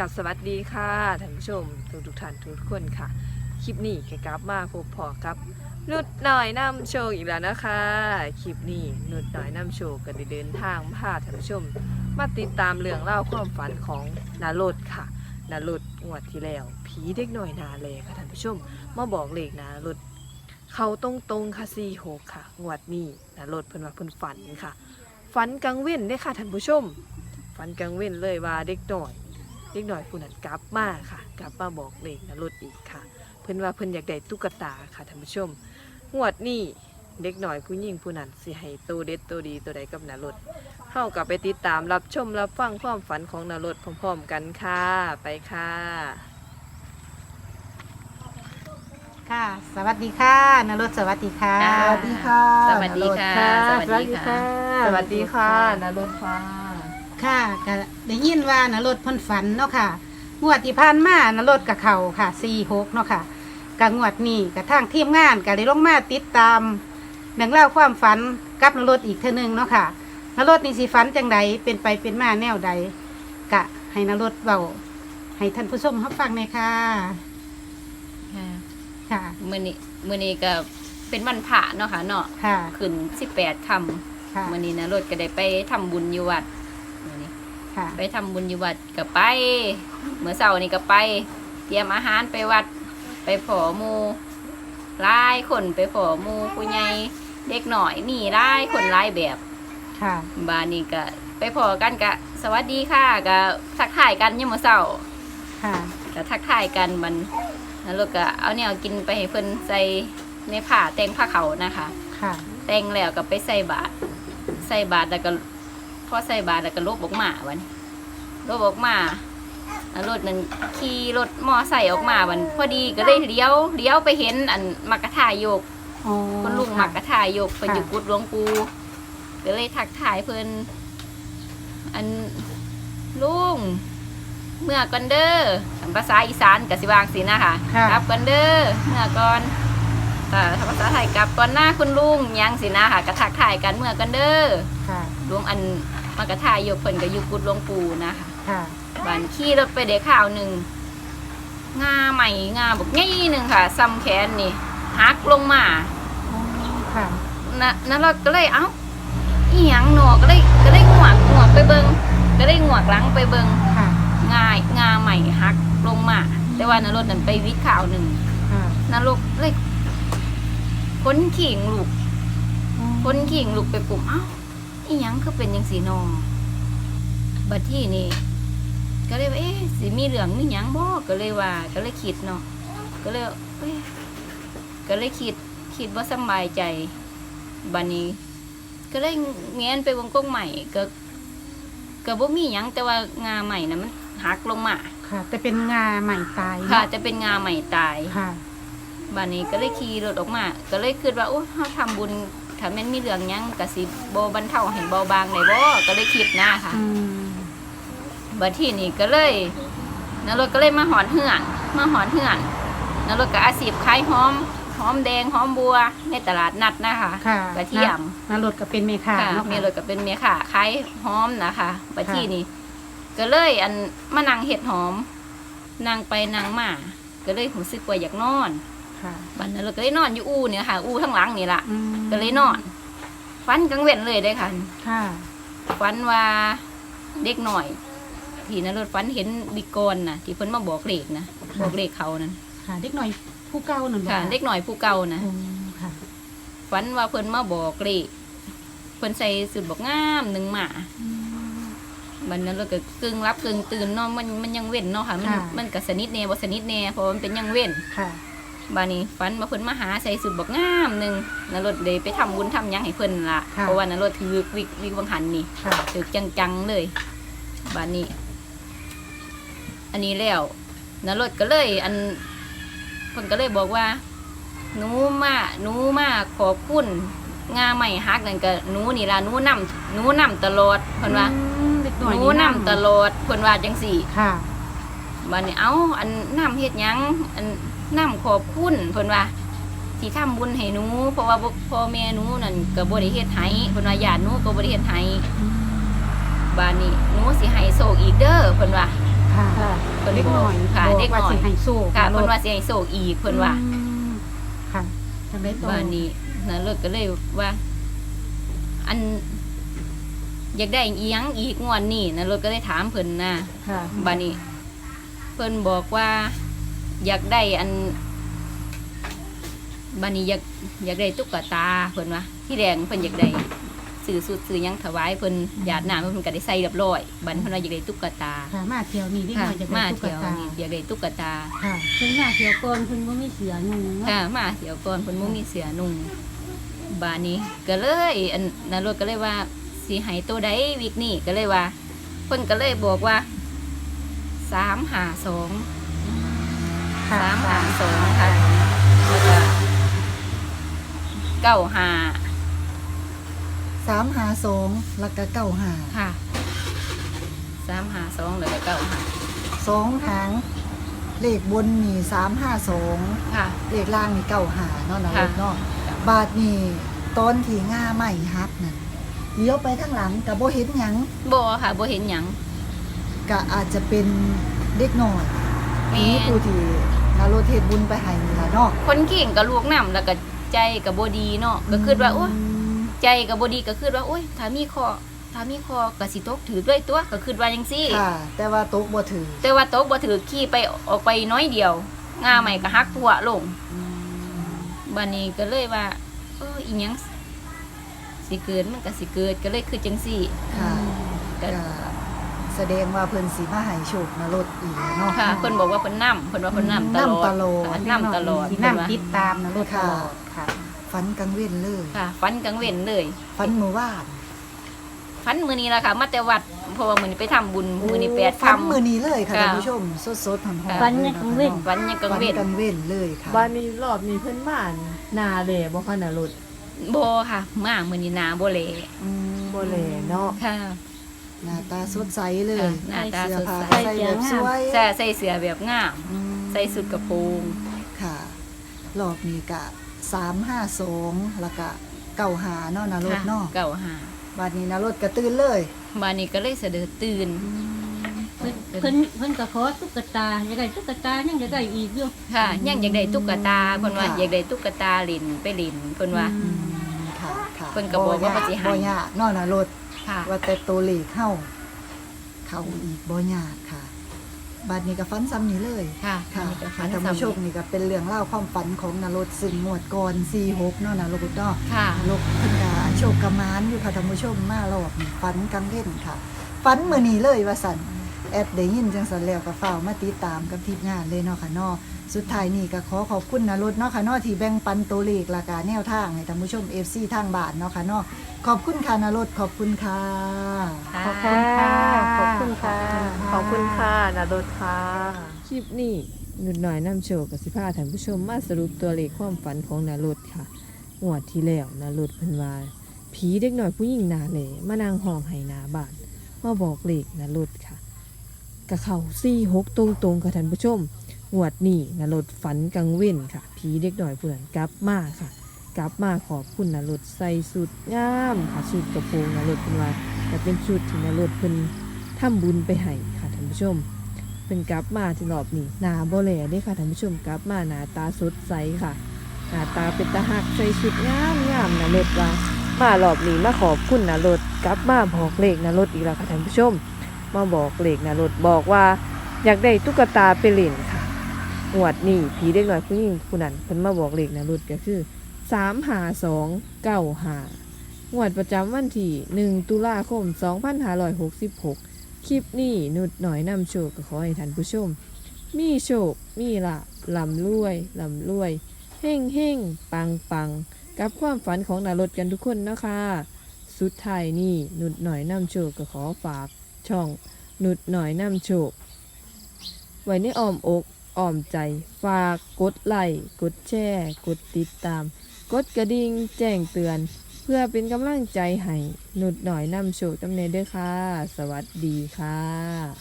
กับสวัสดีค่ะท่านผู้ชมทุกทุกท่านทุกคนค่ะ คลิปนี้แกกลับมาพบพอกับนุดหน่อยนำโชว์อีกแล้วนะคะ คลิปนี้นุดหน่อยนำโชว์ก็ได้เดินทางพาท่านผู้ชม มาติดตามเรื่องเล่าความฝันของนารดค่ะนารดงวดที่แล้วผีเด็กหน่อยนาเลค่ะท่านผู้ชมมาบอกเลขนารดเขาตรงตรงค่ะสี่หกค่ะ งวดนี้นารดเพิ่นว่าเพิ่นฝันค่ะฝันกลางเว้นได้ค่ะท่านผู้ชมฝันกลางเว้นเลยว่าเด็กหน่อย เด็กหน่อยผู้นั้นกลับมาค่ะกลับมาบอกเลขนรถอีกค่ะ เพิ่นว่าเพิ่นอยากได้ตุ๊กตาค่ะท่านผู้ชมงวดนี้เด็กหน่อยผู้หญิงผู้นั้นสิให้โตวเด็ดโตวดีตัวใดกับนรถเฮากับไปติดตามรับชมรับฟังความฝันของนรถพร้อมๆกันค่ะไปค่ะ ค่ะ สวัสดีค่ะนรสสวัสดีค่ะค่ะ สวัสดีค่ะ สวัสดีค่ะนรถสวัสดีค่ะสวัสดีค่ะนรถค่ะ ค่ะก็ได้ยินว่านรสเพ่นฝันเนาะค่ะ งวดที่ผ่านมานรสกับเขาค่ะสี่หกเนาะค่ะกับงวดนี้กับทางทีมงานก็ได้ลงมาติดตามเรื่องเล่าวความฝันกับนรสอีกเท่านึงเนาะค่ะนรสนี่สิฝันจังใดเป็นไปเป็นมาแนวใดกะให้นรสเบาให้ท่านผู้ชมรับฟังเลยค่ะค่ะค่ะมื่อนี้มื่อนี้ก็เป็นวันพระเนาะค่ะเนาะค่ะขึ้นสิบแปดคค่ะำมื่อนี้นะรถก็ได้ไปทำบุญอยู่วัดมื้อนี้ ค่ะ ไปทำบุญอยู่วัดก็ไปเมื่อเช้านี้ก็ไป เตรียมอาหารไปวัด ไปผอหมูหลายคนไปผอหมูผู้ใหญ่เด็กหน่อยมีหลายคนหลายแบบ ค่ะ บานนี้ก็ไปพอกันกะสวัสดีค่ะก็ทักทายกันยามมื้อเช้าค่ะก็ทักทายกันมันแล้วเราก็เอาแนวกินไปให้เพิ่นใส่ในผ้าแต่งผ้าเขาวนะคะ ค่ะ แต่งแล้วก็ไปใส่บาตรใส่บาตรแล้วก็ พอใส่บาตรแล้วก็ลบออกมาวันลบออกมาแล้วรถนั้นขี่รถมอไซค์ออกมาวันพอดีก็เลยเลี้ยวเลี้ยวไปเห็นอันมักกะทายโยกอ๋อคุณลุงค่ะมักกะทายโยกเป็นค่ะอยู่กุดหลวงปูก็เลยทักทายเพิ่นอันลุงเมื่อก่อนเด้อภาษาอีสานกับสิวางสินะคะค่ะกลับก่อนเด้อเมื่อก่อนแต่ถ้าภาษาไทยกลับก่อนหน้าคุณลุงยังสินะค่ะกระทักทายกันเมื่อก่อนเด้อค่ะหลวงอัน มากระทายยกเพิ่นก็อยู่กุดหลวงปูนะคะค่ะบ้านขี่รถไปเด็กข่าวหนึ่งงาใหม่งาบอกง่ายหนึ่งค่ะซ้ำแขนนี่หักลงมาอ๋อค่ะนะนั่นเราก็เลยเอ้าอีหยังหนอก็เลยก็เลยงวกงวกไปเบิงก็เลยงวกหลังไปเบิงค่ะงายงาใหม่หักลงมา แต่ว่านรถนั้นไปวิทย์ข่าวหนึ่งค่ะนรกเลยค้นขิงลูกค้นขิงลูกไปปุ่มเอ้า อีหยังคือเป็นยังสีนองบัดที่นี่ก็เลยว่าเอ๊ะสิมีเหลืองมีหยังบ่ก็เลยว่า ก็เลยคิดเนาะก็เลยเอ๊ะก็เลยคิดคิดว่าสำบายใจบันนี้ ก็เลยแงนไปวงกงใหม่ก็ก็บ่มีหยังแต่ว่างาใหม่นะมันหักลงมาค่ะ แต่เป็นงาใหม่ตายค่ะเนาจะเป็นงาใหม่ตายค่ะบันนี้ก็เลยขี่รถออกมา ก็เลยคิดว่าโอ้เฮาทำบุญ ถ้าแม่นมีเรื่องหยังก็สิบ่บรรเทาให้เบาบางได้บ่ก็เลยคิดนะค่ะ อืมบัดที่นี่ก็เลยนรถก็เลยมาหอนเหือนมาหอนเหือนนรถก็อาชีพขายหอมหอมแดงหอมบัวในตลาดนัดนะคะค่ะกระเทียมนารถก็เป็นเมค่าค่ะเนาะมีรถก็เป็นเมียค่ะขายหอมนะคะบัดค่ะที่นี่ก็เลยอันมานั่งเห็ดหอมนั่งไปนั่งมาก็เลยรู้สึกว่าอยากนอนค่ะ บัดนั้นเราก็เลยนอนอยู่อูเนี่ยค่ะ อูข้างหลังนี่ละอืมก็เลยนอนฟันกลางเว้นเลยได้อค่ะค่ะฟันว่าเด็กหน่อยที่นรถฟันเห็นบิกรน่ะ ที่เพิ่นมาบอกเลขนะบอกเลขเขานั้นค่ะ เด็กหน่อยผู้เก่าหนึ่งค่ะ เด็กหน่อยผู้เก่านะค่ะฟันว่าเพิ่นมาบอกเลขเพิ่นใส่สุดบอกงามหนึ่งหมาอืมมันนั้นเราก็กึ่งรับกึ่งตื่นเนาะมันมันยังเว้นเนาะค่ะ มันค่ะมันก็สนิทแน่บ่สนิทแน่เพราะว่ามันเป็นยังเว้นค่ะ บานี้ฟันมาเพิ่นมาหาใส่สุดบอกงามหนึ่งนรถเลยไปทำบุญทำหยังให้เพิ่นละค่ะ เพราะว่านรถถือวิกวิกบังหันนี่ ค่ะถือจังๆเลยบานนี้ อันนี้แล้วนรถก็เลย อันเพิ่นก็เลยบอกว่าหนูมาหนูมาขอบคุณงาใหม่ฮักนั่นก็หนูนี่ล่ะหนูนำหนูนำตลอดเพิ่นว่าอืมเด็กหน่อยหนูนำตลอดเพิ่นว่าจังสี่ค่ะบัดนี้เอ้าอันน้ำเฮ็ดหยังอัน น้ำขอบคุณเพิ่นว่าที่ทำบุญให้หนูเพราะว่าบ่พ่อแม่หนูนั่นก็บ่ได้เฮ็ดให้เพิ่นว่าญาติหนูก็บ่ได้เฮ็ดให้อืมบัดนี้หนูสิให้โชคอีกเด้อเพิ่นว่าค่ะค่ะค่ะเพิ่นเด็กบหอน่กอยค่ะบอกเด็กว่าน้อสิยให้โซ่ค่ะรเพิ่นถว่าสิให้โศกอีกเพิ่นว่าอืมค่ะจังได้ต่อบ้านนี้นะรถก็เลยว่า อันอยากได้อีหยังอีกงวดนี้นะรถก็เลยถามเพิ่นนะค่ะบ้านนี้ เพิ่นบอกว่า อยากได้อันบ้านนี้อยากอยากได้ตุ๊กตาเพิ่นว่าที่แดงเพิ่นอยากได้ซื้อสุดซื้อหยังถวายเพิ่นหยาดน้ำเพิ่นก็ได้ใส่เรียบร้อยบัดนี้เพิ่นว่าอยากได้ตุ๊กตาค่ะมาเที่ยวนี้เด็กค่ะน้อยจะได้มาตุ๊กเที่ยวตานี่อยากได้ตุ๊กตาค่ะเพิ่นมาเที่ยวก่อนเพิ่นบ่มีเสือหนุ่งเนาะค่ะมาเดี๋ยวก่อนเพิ่นบ่มีเสือนุ่งบานนี้ก็เลยอันนารถก็เลยว่าสิให้ตัวใดวิกนี้ก็เลยว่าเพิ่นก็เลยบอกว่าสามหาสอง ค่ะ สามหาสองค่ะแล้วก็เก้าหาสามหาสองแล้วก็เก้าหาค่ะสามหาสองแล้วก็เก้าหาสองหางเลขบนนี่สามห้าสองค่ะ เลขล่างนี่เก้าหาเนาะนะค่ะ ลูกเนาะบาทนี่ตอนที่ง่าไม่ฮักนั่นเลี้ยวไปข้างหลังกับโบเห็นหยังบ่ค่ะบ่เห็นหยังก็อาจจะเป็นเด็กหน่อยแม่นี่ผู้ที่ นารถเทศบุญไปให้นี่ล่ะเนาะคนเก่งก็ลูกน้ำแล้วก็ใจก็บ่ดีเนาะก็คิดว่าโอ้ยใจกับบดีก็คือว่าโอ้ยถ้ามีคอถ้ามีคอกสิตกถือด้วยตัวก็คือว่าจังซี่ค่ะ แต่ว่าตกบ่ถือ แต่ว่าตกบ่ถือขี่ไปออกไปน้อยเดียวงาใหม่ก็หักตัวลงบัดนี้ก็เลยว่าเอออีหยังสิเกิดมันก็สิเกิดก็เลยคือจังซี่ ค่ะก็ แสดงว่าเพิ่นสิมาให้โชคนารถอีกแล้วเนาะค่ะเพิ่นบอกว่าเพิ่นนํเพิ่นว่าเพิ่นนํตลอดนำตลอดค่ะนํตลอดที่เพิ่นว่าน้ำติดตามนะรถตลอดค่ะฝันกลางเว้นเลยค่ะฟันกลางเว้นเลยฝันเมื่อวานฟันมื้อนี้ล่ะค่ะ มาแต่วัดเพราะว่ามื้อนี้ไปทำบุญมื้อนี้แปดฝันค่ำมือนี้เลยค่ะค่ะท่านผู้ชมสดๆหอมๆฝันลยังกลางเว้นฟันยังกลางฝันเว้นกลางเว้นเลยค่ะบ้านนี้รอบนี้เพิ่นมานาแหล่บ่คะน่ะรถบ่ค่ะ มามื้อนี้หนาบ่แลอืมบ่แหล่เนาะค่ะ หน้าตาสดใสเลยค่ะหน้าตาเสื้อผ้าสดใสใส่แบบสวยใส่ใส่เสื้อแบบงาม อืมใส่สุดกระโปรงค่ะรอบนี้กะสามห้าสองแล้วก็เก่าหาเนาะนารถค่ะเนาะเก่าหาบัดนี้นารถกระตื่นเลยบานนี้ก็เลยเสด็จตื่น เพิ่นเพิ่นเพิ่นก็ขอตุ๊กตาอยากได้ตุ๊กตายังอยากได้อีกอยู่ค่ะยังอยากได้ตุ๊กตาเพิ่นว่าอยากได้ตุ๊กตาลินไปลินเพิ่นว่า อืมค่ะค่ะเพิ่นก็บอกว่าเพิ่นสิให้ บ่ยากเนาะนารถ ค่ะ ว่าแต่ตัวเลขเข้า เข้าอีกบ่ยากค่ะบัดนี้ก็ฟันซ้ำนี้เลยค่ะค่ะอันนี้ก็ฝัค่ะนท่านผู้ชมซ้ำนี่ก็เป็นเรื่องเล่าวความฝันของนรดซึ่งหมวดก่อน46เนาะนะลูกเนาะ ค่ะลูกเพิ่นก็โชคกระมานอยู่ค่ะท่านผู้ชมมารอบนี้ฝันกลางเว้นค่ะฝันมื้อนี้เลยว่าสั่นแอดได้ยินจังสันแล้วก็ฝ้าวมาติดตามกับทีมงานเลยเนาะค่ะเนาะ สุดท้ายนี่ก็ขอขอบคุณนรดเนาะค่ะเนาะที่แบ่งปันตัวเลขราคาแนวทางให้ท่านผู้ชม FC ทางบ้านเนาะค่ะเนาะขอบคุณค่ะนรดขอบคุณค่ะค่ะ ขอบคุณค่ะ ขอบคุณค่ะขขออบบคุคุณณค่ะค่ะนาโดดค่ะ คลิปนี้หนุดหน่อยนำโชว์กับสิพาท่านผู้ชมมาสรุปตัวเลขความฝันของนาโรดค่ะงวดที่แล้วนาโรดเพิ่นว่าผีเด็กหน่อยผู้หญิงหนาเหล่มานั่งห้องไห้หนาบ้านมาบอกเลขนาโรดค่ะกะเข้าซี่หกตรงๆค่ะท่านผู้ชม งวดนี้นรดฝันกลางเว้นค่ะ ผีเด็กหน่อยเพื่อนกลับมาค่ะ กลับมาขอบคุณนรดใส่สุดงามค่ะสุดกระโปรงนรดเพิ่นว่าแต่เป็นชุดที่นรดเพิ่นทำบุญไปให้ค่ะท่านผู้ชมเป็นกลับมาที่รอบนี้หนาโบแลเด้ค่ะท่านผู้ชมกลับมาหนาตาสดใสค่ะหน้าตาเป็นตาหักใส่ชุดงามงามนะรถว่ามารอบนี้มาขอบคุณนะรถกลับมาบอกเลขนะรถอีกแล้วค่ะท่านผู้ชม มาบอกเลขนะรถบอกว่า อยากได้ตุ๊กตาไปเล่นค่ะ งวดนี้ผีเด็กน้อยผู้หญิงผู้นั้นเพิ่นมาบอกเลขนะรถก็คือสามหาสองเก้าหางวดประจำวันที่หนึ่งตุลาคมสองพันห้าร้อยหกสิบหกคลิปนี้นุดหน่อยนำโชคก็ขอให้ท่านผู้ชม มีโชค มีลาภลำรวยลำรวย เฮ่งเฮ่งปังปังกับความฝันของนารดกันทุกคนนะคะ สุดท้ายนี่นุดหน่อยนำโชคก็ขอฝากช่องนุดหน่อยนำโชคไว้ในอ้อมอก อ้อมใจ ฝากกดไลค์กดแชร์กดติดตาม กดกระดิ่งแจ้งเตือน เพื่อเป็นกำลังใจให้หนุดหน่อยนำโชคจำเนเด้อค่ะ สวัสดีค่ะ